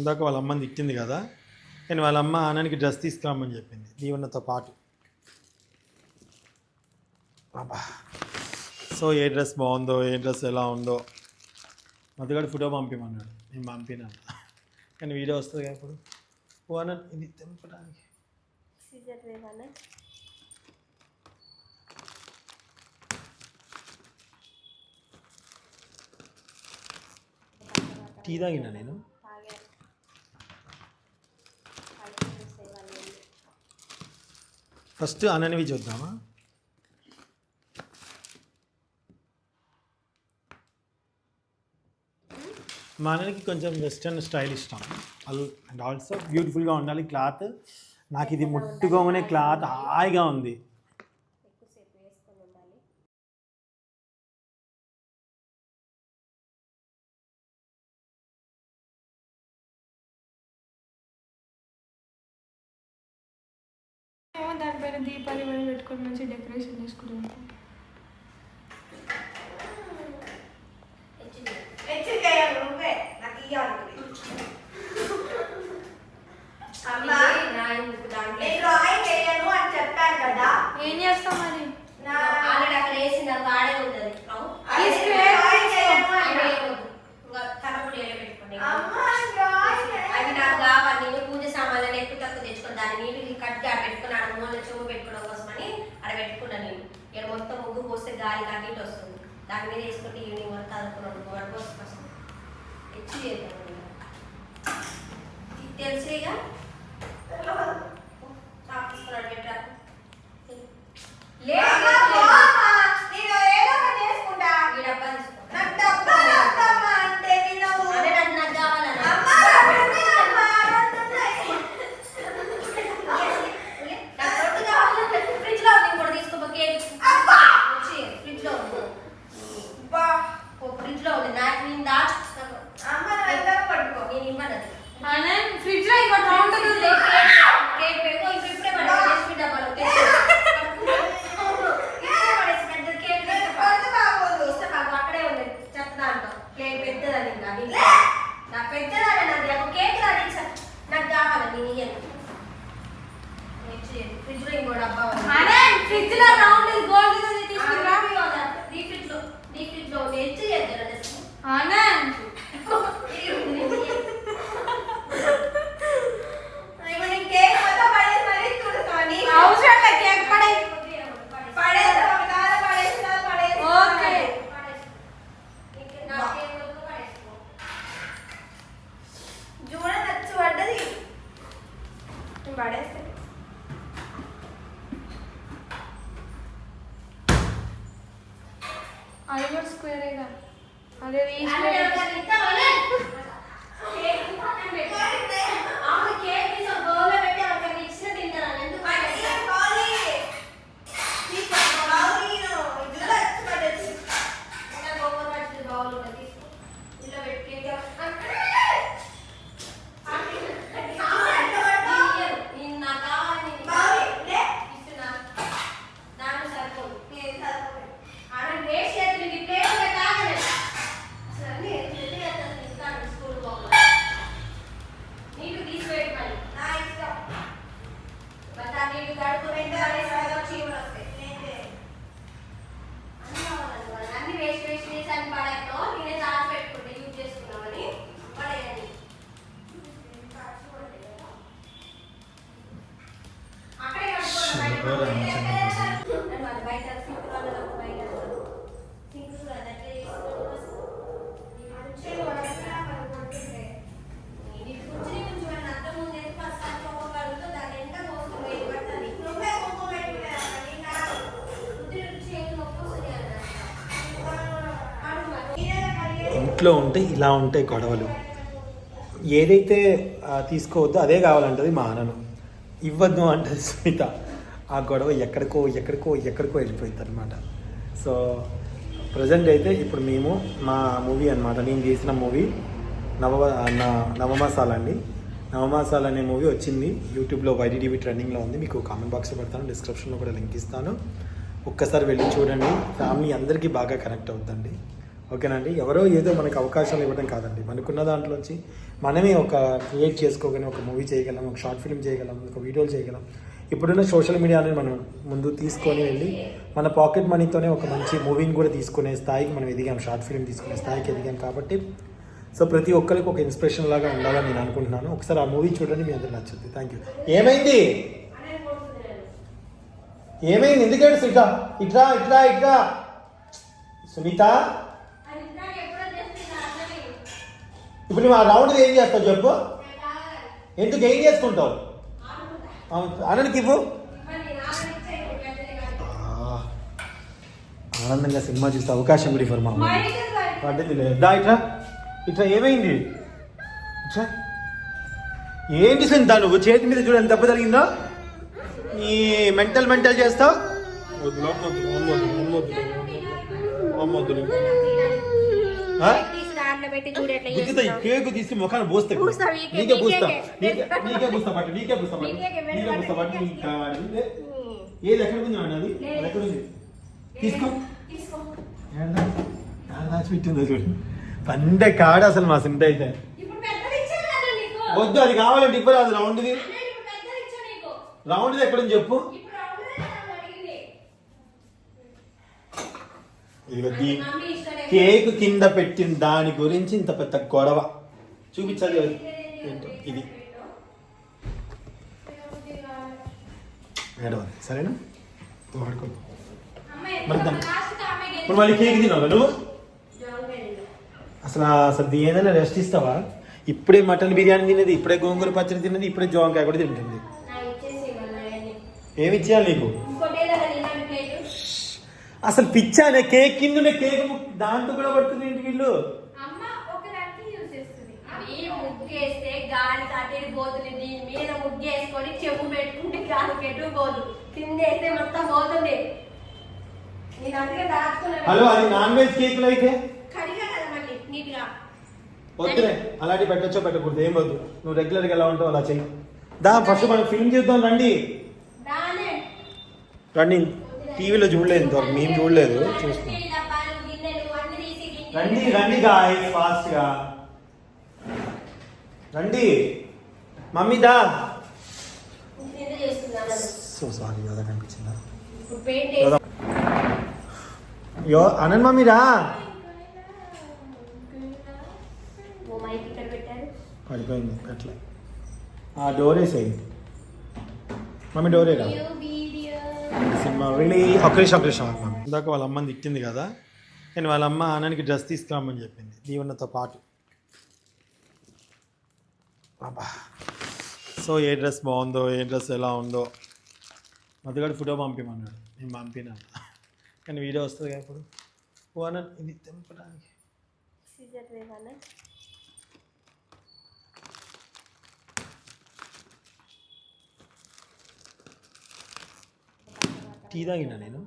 ఇందాక వాళ్ళ అమ్మని తిట్టింది కదా కానీ వాళ్ళ అమ్మ ఆనానికి డ్రెస్ తీసుకురామని చెప్పింది దీవెనతో పాటు. సో ఏ డ్రెస్ బాగుందో ఏ డ్రెస్ ఎలా ఉందో మధుగాడు ఫోటో పంపించమన్నాడు నేను పంపినాను కానీ వీడియో వస్తుంది కదా ఇప్పుడు. ఓ అన్న ఇది తెంపడానికి. టీ తాగినా నేను తాగాను పైకి సేవాలి ఫస్ట్ అననివి చూద్దామా? మా అన్నకి కొంచెం వెస్ట్రన్ స్టైల్ ఇష్టం. అండ్ ఆల్సో బ్యూటిఫుల్గా ఉండాలి క్లాత్. నాకు ఇది ముట్టుకోగానే క్లాత్ హాయిగా ఉంది. ఏమో దానిపైన దీపాలు ఇవన్నీ పెట్టుకొని మంచి డెకరేషన్ చేసుకుంటాం ఏం చేస్తాం మరి ఆల్రెడీ అక్కడ వేసింది అది ఆడే ఉంటుంది తీసుకువే, అవి నాకు కావాలి నేను పూజ సామాన్లు ఎక్కువ తక్కువ తెచ్చుకుని దాన్ని నీళ్ళు కట్టి ఆడ మూల చెవు పెట్టుకోవడం కోసమని అక్కడ పెట్టుకున్నాను నేను. ఇక్కడ మొత్తం ముగ్గు పోస్తే గాలి కాకి ఇటు వస్తుంది. దాని మీద వేసుకుంటే ఈవినింగ్ వరకు అనుకున్నాను వాడి కోసం కోసం తెచ్చి చేద్దాం ఇక. తెలిసేగా తీసుకున్నాడు పెట్టరా లేదు ఈ డబ్బా తీసుకో అదే నాకు నాకు కావాలన్నా ఫ్రిడ్జ్లో ఉంది కూడా తీసుకో కేక్ ఫ్రిడ్జ్లో ఉంది ఫ్రిడ్జ్లో ఉంది. నాకు నేను దాచు నేను ఇవ్వను. ఫ్రిడ్జ్లో ఇంకోటి ఉంటుంది చూడు. కేక్ పెట్టుకో ఇప్పుడు ఇప్పుడే పడేసి డస్ట్బిన్ డబ్బాలో తెచ్చి. ఇప్పుడే పడేసి పెద్ద కేక్ తెచ్చి ఇస్తే మాకు అక్కడే ఉంది చెత్త దాంట్లో కేక్ పెద్దదని ఇంకా దీంట్లో. నాకు పెద్దదని నాది ఒక కేక్ రాడి నాకు కావాలి నేను ఇయ్యను ఫ్రిడ్జ్లో ఇంకో డబ్బా ఉంది. అరే ఫ్రిడ్జ్లో రౌండ్ గోల్డ్ ఉంది తీసుకురా డీప్ ఫ్రిడ్జ్లో డీప్ ఫ్రిడ్జ్లో ఉంది ఎచ్చి చేద్దాం ఆనంద్ అవసరం లేదు కేక్ పడే ఓకే. అది కూడా స్క్వేరేగా అదే and para అన్నమాట ఇంట్లో ఉంటే ఇలా ఉంటాయి గొడవలు. ఏదైతే తీసుకోవద్దో అదే కావాలంటది మా అన్నను ఇవ్వద్దు అంటది సుమిత ఆ గొడవ ఎక్కడికో ఎక్కడికో ఎక్కడికో వెళ్ళిపోయింది అనమాట సో ప్రజెంట్ అయితే ఇప్పుడు మేము మా మూవీ అనమాట నేను చేసిన మూవీ నవ నా- నవమాసాలు అండి. నవమాసాలు అనే మూవీ వచ్చింది. యూట్యూబ్లో వైడిటీవీ ట్రెండింగ్లో ఉంది. మీకు కామెంట్ బాక్స్లో పెడతాను డిస్క్రిప్షన్లో కూడా లింక్ ఇస్తాను. ఒక్కసారి వెళ్ళి చూడండి. ఫ్యామిలీ అందరికీ బాగా కనెక్ట్ అవుతుందండి ఓకేనండి ఎవరో ఏదో మనకు అవకాశాలు ఇవ్వడం కాదండి. మనకున్న దాంట్లోంచి మనమే ఒక క్రియేట్ చేసుకోగలం ఒక మూవీ చేయగలం ఒక షార్ట్ ఫిల్మ్ చేయగలం ఒక వీడియోలు చేయగలం. ఇప్పుడున్న సోషల్ మీడియాని మనం ముందు తీసుకొని వెళ్ళి మన పాకెట్ మనీతోనే ఒక మంచి మూవీని కూడా తీసుకునే స్థాయికి మనం ఎదిగాం షార్ట్ ఫిల్మ్ తీసుకునే స్థాయికి ఎదిగాం కాబట్టి. సో ప్రతి ఒక్కరికి ఒక ఇన్స్పిరేషన్ లాగా ఉండాలని నేను అనుకుంటున్నాను. ఒకసారి ఆ మూవీ చూడండి మీ అందరికి నచ్చుద్ది. థ్యాంక్ యూ ఏమైంది? ఏమైంది ఎందుకంటే సునీత? ఇట్రా ఇట్రా ఇట్రా. సునీత? ఇప్పుడు నువ్వు ఆ రౌండ్ ఏం చేస్తావు చెప్పు? ఎందుకు ఏం చేసుకుంటావు? ఆనందకి ఇవ్వు. ఆ, ఆనందంగా సినిమా చూస్తే అవకాశం కూడా ఇవ్వరు మా. పడ్డది లేదు దా ఇట్లా ఇట్లా ఏమైంది? ఇట్లా ఏంటి సునీత నువ్వు? చేతి మీద చూడ ఎంత దెబ్బ జరిగిందో నీ మెంటల్ మెంటల్ చేస్తావు. ఆ? పెట్టి చూడు ఎట్లా కేకు తీసి ముఖాన్ని పోస్తే నీకే, పూస్తా. నీకే. నీకే నీకే పూస్తా పట్టు నీకే పూస్తా పట్టు నీకే, నీకే పూస్తా పట్టు నీకే. కావాలి ఏ, ఏది ఎక్కడ ఉంది నాన్న అది? అది ఎక్కడ ఉంది? తీసుకో. తీసుకో. ఏడదా? ఏడ దాచిపెట్టిందో చూడు. పండే కాడ అసలు మా సింట అయితే. ఇప్పుడు పెద్దది ఇచ్చాను కదా నీకు. వద్దు అది కావాలంటే ఇప్పుడు అది రౌండ్ది. అన్నయ్య, ఇప్పుడు పెద్దది ఇచ్చా నీకు. రౌండ్ది ఎక్కడుంది చెప్పు ఇప్పుడు రౌండ్దే కదా అడిగింది కేక్ కింద పెట్టిన దాని గురించి ఇంత పెద్ద గొడవ. చూపించాలి. ఏంటో ఇది. ఏడవది. సరేనా? వాడుకో అమ్మాయి మరి దాన్ని- లాస్ట్ అమ్మాయి ఇప్పుడు మళ్ళీ కేక్ తిన్నావు నువ్వు? అసలు అసలు ఏదైనా రెస్ట్ ఇస్తావా? ఇప్పుడే మటన్ బిర్యానీ తిన్నది ఇప్పుడే గోంగూర పచ్చడి తిన్నది ఇప్పుడే జోంకాయ కూడా తింటుంది. ఏమి ఇచ్చేయాలి నీకు ఇంకోటి ఏదైనా తిన్నాను ప్లేట్ అసలు పిచ్చానే కేక్ కిందనే కేక్ దాంతో కూడా పడుతుంది ఏంటి వీళ్ళు? ముగ్గేస్తే గాలి అటు పోతుంది దీని మీద ముగ్గేసుకొని చెవు పెట్టుకుంటే గాలి ఎటు పోదు. కింద వేస్తే మొత్తం పోతుంది నేను అందుకే దాచుకున్నాను. హలో అది నాన్ వెజ్ కేకులు అయితే? కడిగా కదా మళ్ళీ నీట్గా. వద్దులే అలాంటి పెట్టచ్చో పెట్టకూడదు ఏం వద్దు. నువ్వు రెగ్యులర్గా ఎలా ఉంటావు అలా చెయ్యి. దా ఫస్ట్ మనం ఫిల్మ్ చూద్దాం రండి. దానే రండి. టీవీలో చూడలేదు ఇంతవరకు. మేము చూడలేదు. చూస్తాం రండి రండి గాయ ఫాస్ట్గా రండి. మమ్మీ దా. సో సారీ కదా కనిపించిందా? యో అనంత్ మమ్మీ రా. పడిపోయింది అట్లా ఆ డోర్ వేసేయండి. మమ్మీ డోర్ వేరా సినిమా వెళ్ళి ఒక్కరేష్ ఒక్కరేష్ మమ్మీ ఇందాక వాళ్ళ అమ్మని తిట్టింది కదా. నేను వాళ్ళ అమ్మ ఆనానికి డ్రెస్ తీసుకురామని చెప్పింది. దీవెనతో పాటు. అబ్బా. సో ఏ డ్రెస్ బాగుందో ఏ డ్రెస్ ఎలా ఉందో. మధుగాడు ఫోటో పంపిమన్నాడు. నేను పంపినాను కానీ వీడియో వస్తుంది కదా ఇప్పుడు. ఓ అన్న ఇది తెంపడానికి. టీ తాగినా నేను?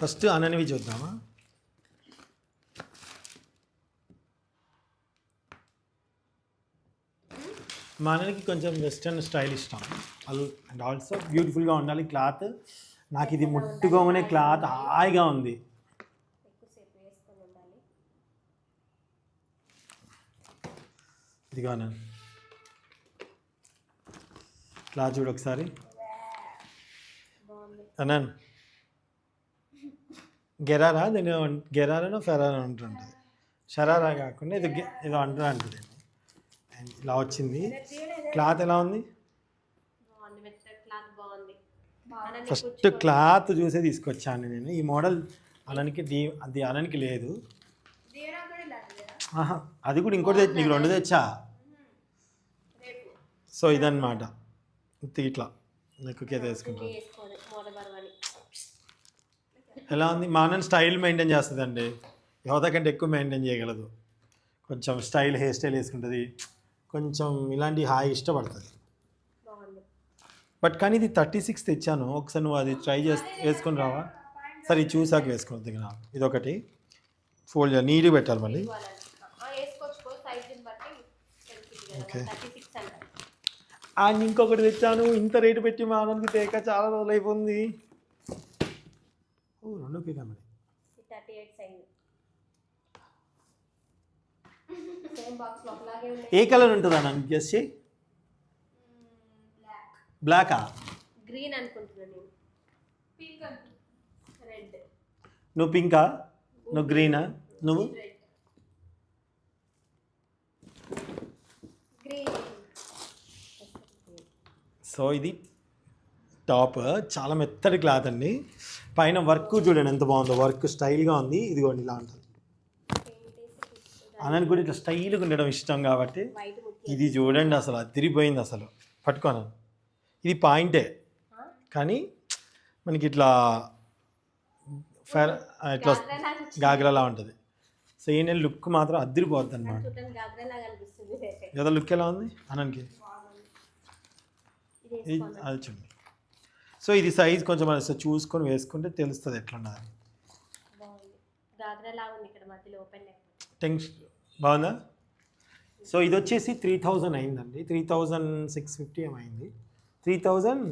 ఫస్ట్ అననివి చూద్దామా మా అన్నకి కొంచెం వెస్ట్రన్ స్టైల్ ఇష్టం. అండ్ ఆల్సో బ్యూటిఫుల్గా ఉండాలి క్లాత్. నాకు ఇది ముట్టుకోగానే క్లాత్ హాయిగా ఉంది. ఇదిగా వేసుకొని క్లాత్ చూడు ఒకసారి. అన్నాను గెరారా? దీని గెరారానో ఫెరారా అంటుంటుంది. షరారా కాకుండా ఇది ఏదో అంటారు అంటుంది. ఇలా వచ్చింది. క్లాత్ ఎలా ఉంది? ఫస్ట్. క్లాత్ చూసే తీసుకొచ్చాను నేను. ఈ మోడల్ అలానికి దీ అది అలానికి లేదు. అది కూడా ఇంకోటి తెచ్చి నీకు రెండు తెచ్చా? సో ఇదన్నమాట. ఇట్లా నెక్కుకే తీసుకుంటాను వేసుకోవాలి. మూల బరువని ఎలా ఉంది? మా అన్న స్టైల్ మెయింటైన్ చేస్తుందండి. యువత కంటే ఎక్కువ మెయింటైన్ చేయగలదు. కొంచెం స్టైల్ హెయిర్ స్టైల్ వేసుకుంటుంది. కొంచెం ఇలాంటి హాయి ఇష్టపడుతుంది. బట్ కానీ ఇది థర్టీ సిక్స్ తెచ్చాను. ఒకసారి నువ్వు అది ట్రై చేసి వేసుకొని రావా? సరే ఇది చూసాక వేసుకుని దిగిన ఇదొకటి. ఫోల్డ్ చేయాలి నీట్గా పెట్టాలి మళ్ళీ. ఇవ్వాలని. ఆయన ఇంకొకటి తెచ్చాను. ఇంత రేటు పెట్టి మా ఆనందకి తేక చాలా రోజులు అయిపోయింది. ఓ రెండు ఏ కలర్ ఉంటుంది అన్న గెస్ బ్లాకా గ్రీన్ అనుకుంటున్నాను నువ్వు పింకా నువ్వు గ్రీనా నువ్వు? సో ఇది టాప్ చాలా మెత్తటి క్లాత్ అండి. పైన వర్క్ చూడండి ఎంత బాగుందో. వర్క్ స్టైల్గా ఉంది. ఇదిగోండి ఇలా ఉంటుంది. అన్నని కూడా ఇట్లా స్టైల్గా ఉండడం ఇష్టం కాబట్టి ఇది చూడండి అసలు అదిరిపోయింది అసలు. పట్టుకోను ఇది పాయింటే. కానీ మనకి ఇట్లా ఫెర్ ఇట్లా గాగ్రాలా ఉంటుంది. సో ఈ నెల లుక్ మాత్రం అదిరిపోద్ది అనమాట. కదా లుక్ ఎలా ఉంది? అనంకి అది చూడండి. సో ఇది సైజ్ కొంచెం మనం ఒకసారి చూసుకొని వేసుకుంటే తెలుస్తుంది ఎట్లా ఉన్నది బాగుంది గాగ్రలాగా ఉంది ఇక్కడ మధ్యలో ఓపెన్ లేకపోతే. టెన్స్ బాగుందా? సో ఇది వచ్చేసి త్రీ థౌజండ్ అయిందండి. త్రీ థౌజండ్ సిక్స్ ఫిఫ్టీ ఏమైంది three thousand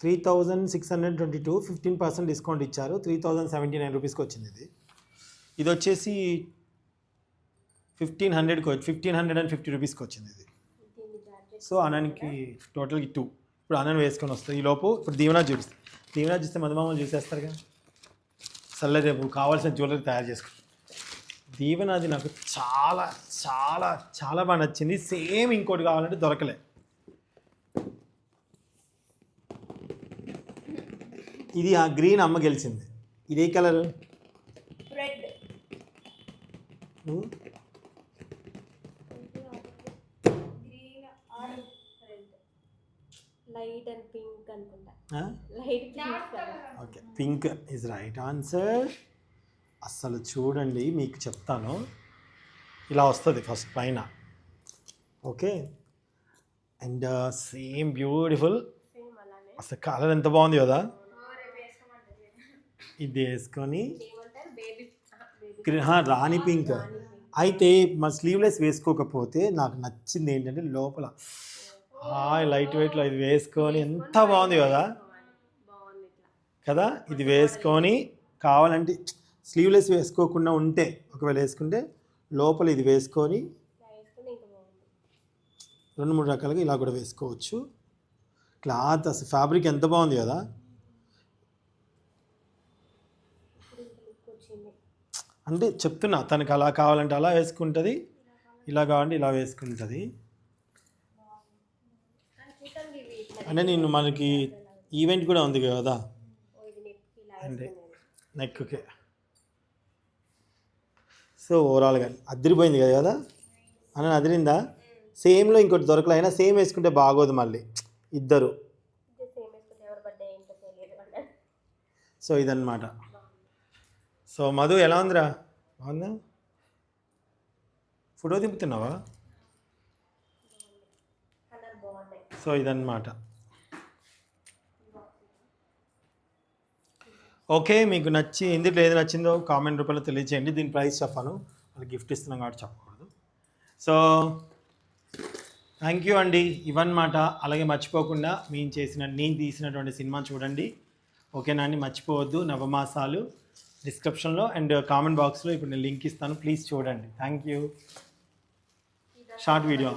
three thousand six hundred twenty two fifteen percent discount ఇచ్చారు. త్రీ థౌజండ్ సెవెంటీ నైన్ రూపీస్కి వచ్చింది ఇది. ఇది వచ్చేసి ఫిఫ్టీన్ హండ్రెడ్కి వచ్చి ఫిఫ్టీన్ హండ్రెడ్ అండ్ ఫిఫ్టీ రూపీస్కి వచ్చింది ఇది. సో అనానికి టోటల్కి టూ. ఇప్పుడు అన్నని వేసుకొని వస్తుంది ఈ లోపు ఇప్పుడు దీవెనా చూపిస్తుంది దీవెనా చూస్తే మధుమామలు కదా. సర్లే రేపు కావాల్సిన జ్యువెలరీ తయారు చేసుకో. దీవెనాది నాకు చాలా చాలా చాలా బాగా నచ్చింది. సేమ్ ఇంకోటి కావాలంటే దొరకలే. ఇది ఆ గ్రీన్ అమ్మ గెలిచింది. ఇది ఏ colour red green or red light and pink అనుకుంటా light pink okay pink is right answer అస్సలు చూడండి మీకు చెప్తాను. ఇలా వస్తుంది ఫస్ట్ పైన. Okay? And same beautiful same అలానే. అసలు కలర్ ఎంత బాగుంది కదా? ఇది వేసుకొని రాణి పింక్ అయితే మా స్లీవ్లెస్ వేసుకోకపోతే నాకు నచ్చింది ఏంటంటే లోపల హాయ్ లైట్ వెయిట్లో ఇది వేసుకొని ఎంత బాగుంది కదా? కదా? ఇది వేసుకొని కావాలంటే స్లీవ్లెస్ వేసుకోకుండా ఉంటే ఒకవేళ వేసుకుంటే లోపల ఇది వేసుకొని రెండు మూడు రకాలుగా ఇలా కూడా వేసుకోవచ్చు. క్లాత్ అసలు ఫ్యాబ్రిక్ ఎంత బాగుంది కదా? అంటే చెప్తున్నా తనకి అలా కావాలంటే అలా వేసుకుంటుంది ఇలా కావాలంటే ఇలా వేసుకుంటుంది. అంటే నేను మనకి ఈవెంట్ కూడా ఉంది కదా? వేసుకునేది నెక్కి సో ఓవరాల్గా అదిరిపోయింది కదా కదా? అని అదిరిందా? సేమ్లో ఇంకోటి దొరకలే అయినా సేమ్ వేసుకుంటే బాగోదు మళ్ళీ. ఇద్దరు. సో ఇదన్నమాట. సో మధు ఎలా ఉందిరా? బాగుందా? ఫోటో దింపుతున్నావా? సో ఇదన్నమాట. ఓకే మీకు నచ్చి ఎందుకు ఏది నచ్చిందో కామెంట్ రూపంలో తెలియచేయండి. దీని ప్రైస్ చెప్పాను. వాళ్ళకి గిఫ్ట్ ఇస్తున్నాం కాబట్టి చెప్పకూడదు. సో థ్యాంక్ యూ అండి ఇవన్నమాట అలాగే మర్చిపోకుండా మేము చేసిన నేను తీసినటువంటి సినిమా చూడండి. ఓకేనా అండి? మర్చిపోవద్దు. నవమాసాలు డిస్క్రిప్షన్లో అండ్ కామెంట్ బాక్స్లో ఇప్పుడు నేను లింక్ ఇస్తాను. ప్లీజ్ చూడండి. Thank you short video.